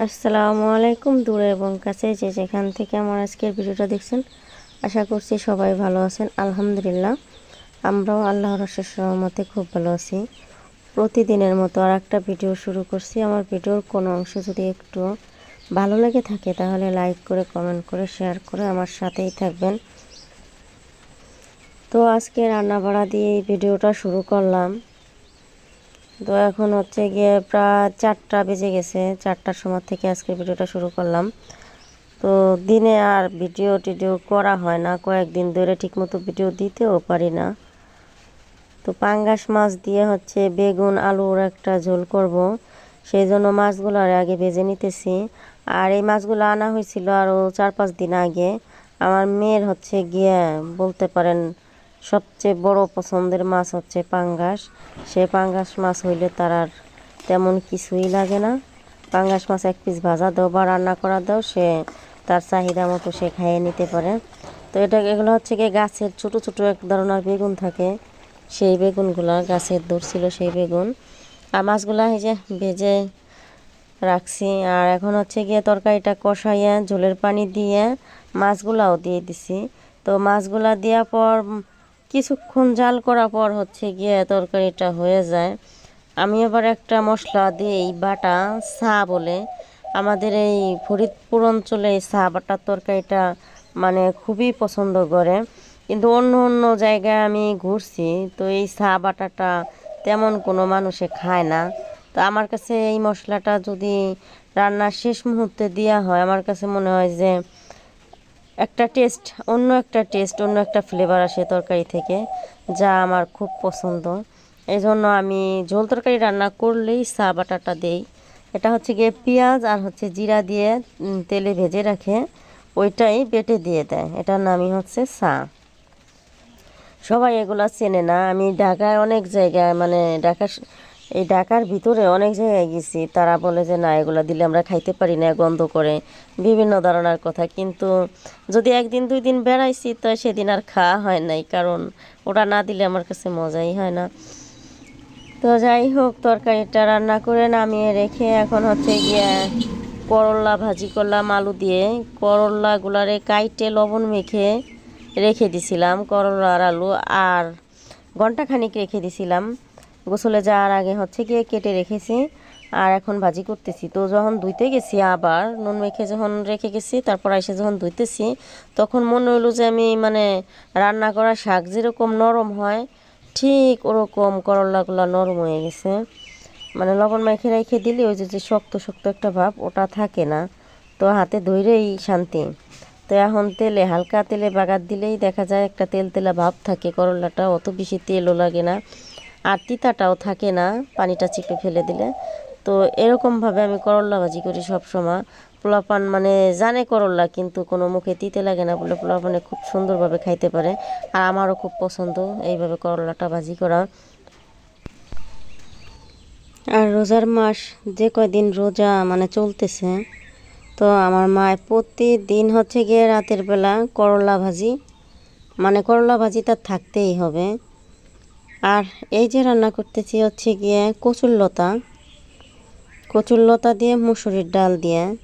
আসসালামু আলাইকুম দূরে এবং কাছে যে যেখান থেকে আমার আজকের ভিডিওটা দেখছেন, আশা করছি সবাই ভালো আছেন। আলহামদুলিল্লাহ, আমরাও আল্লাহর রসের সহমতে খুব ভালো আছি। প্রতিদিনের মতো আর একটা ভিডিও শুরু করছি। আমার ভিডিওর কোনো অংশ যদি একটু ভালো লেগে থাকে, তাহলে লাইক করে, কমেন্ট করে, শেয়ার করে আমার সাথেই থাকবেন। তো আজকে রান্না বাড়া দিয়ে এই ভিডিওটা শুরু করলাম। তো এখন হচ্ছে গিয়ে প্রায় চারটা বেজে গেছে, চারটার সময় থেকে আজকের ভিডিওটা শুরু করলাম। তো দিনে আর ভিডিও টিডিও করা হয় না, কয়েকদিন ধরে ঠিকমতো ভিডিও দিতেও পারি না। তো পাঙ্গাস মাছ দিয়ে হচ্ছে বেগুন, আলুর একটা ঝোল করব, সেই জন্য মাছগুলো আর আগে ভেজে নিতেছি। আর এই মাছগুলো আনা হয়েছিল আরও চার পাঁচ দিন আগে। আমার মেয়ের হচ্ছে গিয়ে বলতে পারেন সবচেয়ে বড় পছন্দের মাছ হচ্ছে পাঙ্গাস। সে পাঙ্গাস মাছ হইলে তার আর তেমন কিছুই লাগে না। পাঙ্গাস মাছ এক পিস ভাজা দাও বা রান্না করা দাও, সে তার চাহিদা মতো সে খাইয়ে নিতে পারে। তো এটা এগুলো হচ্ছে গিয়ে গাছের ছোট ছোট এক ধরনের বেগুন থাকে। সেই বেগুনগুলা গাছের দূর ধরছিল সেই বেগুন। আর মাছগুলা এই যে ভেজে রাখছি। আর এখন হচ্ছে গিয়ে তরকারিটা কষাইয়া, ঝোলের পানি দিয়ে মাছগুলাও দিয়ে দিছি। তো মাছগুলা দেওয়ার পর কিছুক্ষণ জাল করার পর হচ্ছে গিয়ে তরকারিটা হয়ে যায়। আমি আবার একটা মশলা দিই বাটা চা বলে আমাদের এই ফরিদপুর অঞ্চলে এই চা বাটার তরকারিটা মানে খুবই পছন্দ করে। কিন্তু অন্য অন্য জায়গায় আমি ঘুরছি, তো এই চা বাটাটা তেমন কোনো মানুষে খায় না। তো আমার কাছে এই মশলাটা যদি রান্নার শেষ মুহূর্তে দেওয়া হয়, আমার কাছে মনে হয় যে একটা টেস্ট, অন্য একটা টেস্ট, অন্য একটা ফ্লেভার আসে তরকারি থেকে, যা আমার খুব পছন্দ। এই জন্য আমি ঝোল তরকারি রান্না করলেই চা বাটাটা দেই। এটা হচ্ছে গিয়ে পেঁয়াজ আর হচ্ছে জিরা দিয়ে তেলে ভেজে রাখে, ওইটাই বেটে দিয়ে দেয়। এটার নামই হচ্ছে চা। সবাই এগুলো চেনে না। আমি ঢাকায় অনেক জায়গায় মানে ঢাকা এই ঢাকার ভিতরে অনেক জায়গায় গেছি। তারা বলে যে, না, এগুলো দিলে আমরা খাইতে পারি না, গন্ধ করে। বিভিন্ন ধরনের কথা। কিন্তু যদি একদিন, দুই দিন বেড়াইছি, তো সেদিন আর খাওয়া হয় নাই। কারণ ওটা না দিলে আমার কাছে মজাই হয় না। তো যাই হোক, তরকারিটা রান্না করে নামিয়ে রেখে এখন হচ্ছে গিয়ে করলা ভাজি করলাম, আলু দিয়ে। করলাগুলারে কাইটে লবণ মেখে রেখে দিছিলাম, করলা আর আলু। আর ঘণ্টা খানিক রেখে দিছিলাম। গোসলে যাওয়ার আগে হচ্ছে গিয়ে কেটে রেখেছি আর এখন ভাজি করতেছি। তো যখন ধুইতে গেছি আবার, নুন মেখে যখন রেখে গেছি, তারপর এসে যখন ধুইতেছি, তখন মনে হলো যে আমি মানে রান্না করা শাক যেরকম নরম হয়, ঠিক ওরকম করলাগুলো নরম হয়ে গেছে। মানে লবণ মেখে রেখে দিলে ওই যে শক্ত শক্ত একটা ভাব, ওটা থাকে না। তো হাতে ধৈরেই শান্তি। তো এখন তেলে হালকা তেলে বাগার দিলেই দেখা যায় একটা তেল তেলা ভাব থাকে, করলাটা অত বেশি তেলও লাগে না। আর তিতাটাও থাকে না, পানিটা চিপে ফেলে দিলে। তো এরকমভাবে আমি করলা ভাজি করি সব সময় পোলাপান মানে জানে করলা কিন্তু কোনো মুখে তিতে লাগে না বলে পোলাপানে খুব সুন্দরভাবে খাইতে পারে। আর আমারও খুব পছন্দ এইভাবে করলাটা ভাজি করা। আর রোজার মাস যে কয়দিন রোজা মানে চলতেছে, তো আমার মায়ের প্রতিদিন হচ্ছে গিয়ে রাতের বেলা করলা ভাজি মানে করলা ভাজি তার থাকতেই হবে। আর এই যে রান্না করতেছি হচ্ছে গিয়ে কচুর লতা। কচুর লতা দিয়ে মুসুরির ডাল দিয়ে।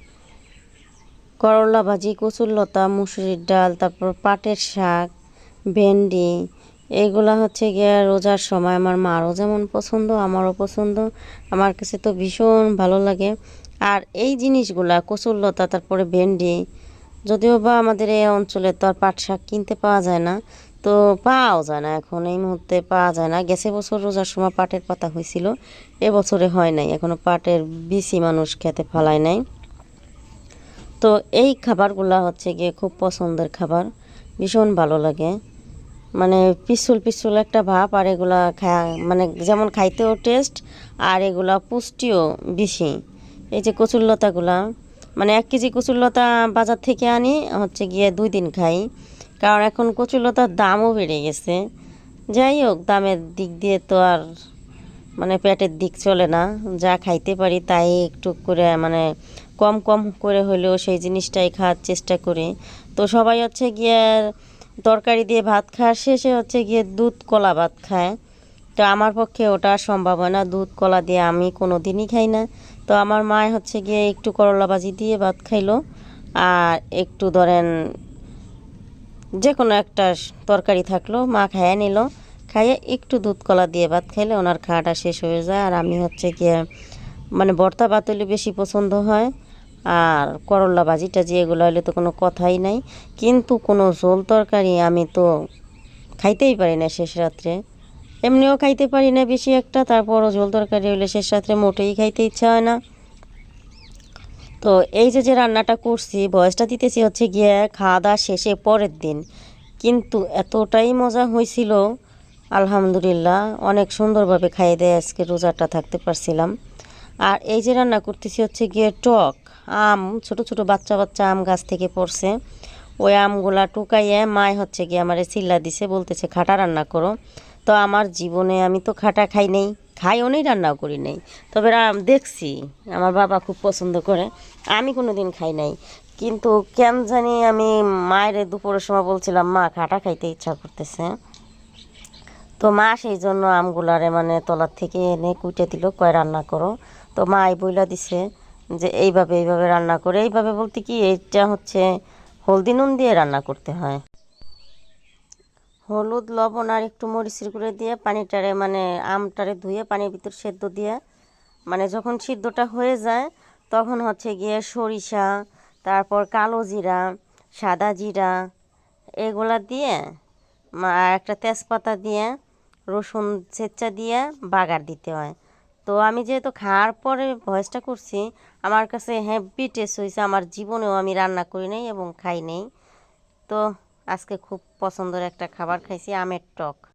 করলা ভাজি, কচুর লতা, মুসুরির ডাল, তারপর পাটের শাক, ভেন্ডি এইগুলা হচ্ছে গিয়ে রোজার সময়। আমার মারও যেমন পছন্দ, আমারও পছন্দ। আমার কাছে তো ভীষণ ভালো লাগে। আর এই জিনিসগুলা, কচুর লতা, তারপরে ভেন্ডি, যদিও বা আমাদের এই অঞ্চলে তো আর পাট শাক কিনতে পাওয়া যায় না তো পাওয়াও যায় না এখন, এই মুহূর্তে পাওয়া যায় না। গেছে বছর রোজার সময় পাটের পাতা হয়েছিল এবছরে হয় নাই। এখনও পাটের বিসি মানুষ খেতে ফালায় নাই। তো এই খাবারগুলা হচ্ছে গিয়ে খুব পছন্দের খাবার, ভীষণ ভালো লাগে। মানে পিছুল পিছুল একটা ভাব, আর এগুলা খা মানে যেমন খাইতেও টেস্ট, আর এগুলা পুষ্টিও বেশি। এই যে কচুরলতাগুলা মানে এক কেজি কচুরলতা বাজার থেকে আনি, হচ্ছে গিয়ে দুই দিন খাই। কারণ এখন কচুরলতার দামও বেড়ে গেছে। যাই হোক, দামের দিক দিয়ে তো আর মানে পেটের দিক চলে না। যা খাইতে পারি তাই একটু করে মানে কম কম করে হলেও সেই জিনিসটাই খাওয়ার চেষ্টা করি। তো সবাই হচ্ছে গিয়ে তরকারি দিয়ে ভাত খাওয়ার শেষে হচ্ছে গিয়ে দুধ কলা ভাত খায়। তো আমার পক্ষে ওটা সম্ভব হয় না। দুধ কলা দিয়ে আমি কোনো দিনই খাই না। তো আমার মা হচ্ছে গিয়ে একটু করলা ভাজি দিয়ে ভাত খাইলো। আর একটু ধরেন যে কোনো একটা তরকারি থাকল, মা খাইয়ে নিল। খাইয়ে একটু দুধ কলা দিয়ে ভাত খাইলে ওনার খাওয়াটা শেষ হয়ে যায়। আর আমি হচ্ছে গিয়ে মানে ভর্তা ভাত হলে বেশি পছন্দ হয়। আর করলা ভাজিটা যে এগুলো হলে তো কোনো কথাই নাই। কিন্তু কোনো ঝোল তরকারি আমি তো খাইতেই পারি না শেষ রাত্রে। এমনিও খাইতে পারি না বেশি একটা, তারপরও ঝোল তরকারি হলে শেষ রাত্রে মোটেই খাইতে ইচ্ছা হয় না। তো এই যে যে রান্নাটা করছি বয়সটা দিতেছি হচ্ছে গিয়ে খাওয়া দাওয়া শেষে পরের দিন। কিন্তু এতটাই মজা হয়েছিল, আলহামদুলিল্লাহ, অনেক সুন্দরভাবে খাইয়ে দেয় আজকে রোজাটা থাকতে পারছিলাম। আর এই যে রান্না করতেছি হচ্ছে গিয়ে টক, আম, ছোট ছোট বাচ্চা বাচ্চা আম গাছ থেকে পড়ছে। ওই আমগুলা টুকাইয়ে মায় হচ্ছে গিয়ে আমারে চিল্লা দিছে, বলতেছে, খাটা রান্না করো। তো আমার জীবনে আমি তো খাটা খাই নেই। খাইও নেই রান্নাও করি নাই। তবে দেখছি, আমার বাবা খুব পছন্দ করে। আমি কোনো দিন খাই নাই। কিন্তু কেন জানি আমি মায়ের দুপুরের সময় বলছিলাম, মা, খাটা খাইতে ইচ্ছা করতেছে। তো মা সেই জন্য আমগুলারে মানে তলার থেকে এনে কুটে দিল, কয়, রান্না করো। তো মা এই বইলা দিছে যে, এইভাবে এইভাবে রান্না করে। এইভাবে বলতে কি, এইটা হচ্ছে হলদি নুন দিয়ে রান্না করতে হয়। হলুদ, লবণ আর একটু মরিচের গুঁড়ো দিয়ে পানিটারে মানে আমটারে ধুয়ে পানির ভিতর সেদ্ধ দিয়ে মানে যখন সিদ্ধটা হয়ে যায় তখন হচ্ছে গিয়ে সরিষা, তারপর কালো জিরা, সাদা জিরা এগুলা দিয়ে আর একটা তেজপাতা দিয়ে, রসুন ছেঁচা দিয়ে বাগার দিতে হয়। তো আমি যেহেতু খাওয়ার পরে ভয়েসটা করছি, আমার কাছে হেভি টেস্ট হয়েছে আমার জীবনেও আমি রান্না করি নাই এবং খাই নাই। তো আজকে খুব পছন্দের একটা খাবার খাইছি আমের টক।